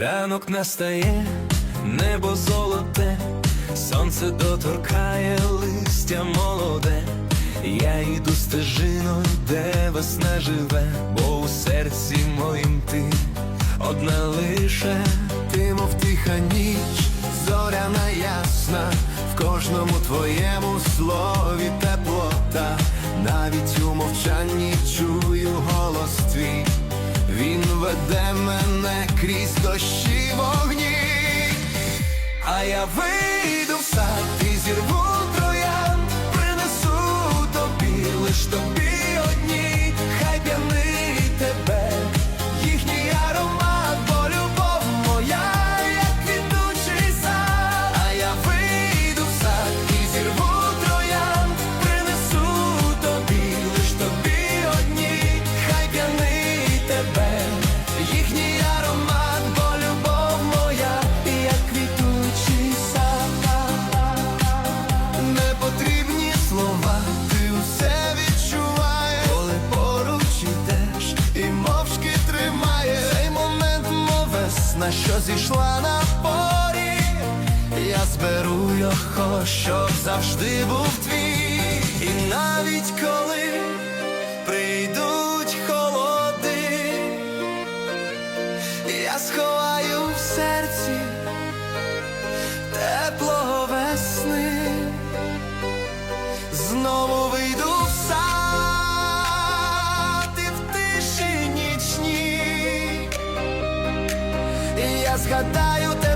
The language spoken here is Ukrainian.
Ранок настає, небо золоте, сонце доторкає листя молоде. Я йду стежиною, де весна живе, бо у серці моїм ти одна лише, ти мов тиха ніч, зоряна ясна, в кожному твоєму слові теплота, навіть у мовчанні чую голос твій. Він веде мене крізь дощі вогні, а я вийду в сад і зірву троян, принесу тобі, лиш тобі що зійшла на порі. Я зберу його, щоб завжди був твій, і навіть коли прийдуть холоди, я сховаю в серці тепло я згадаю тебе.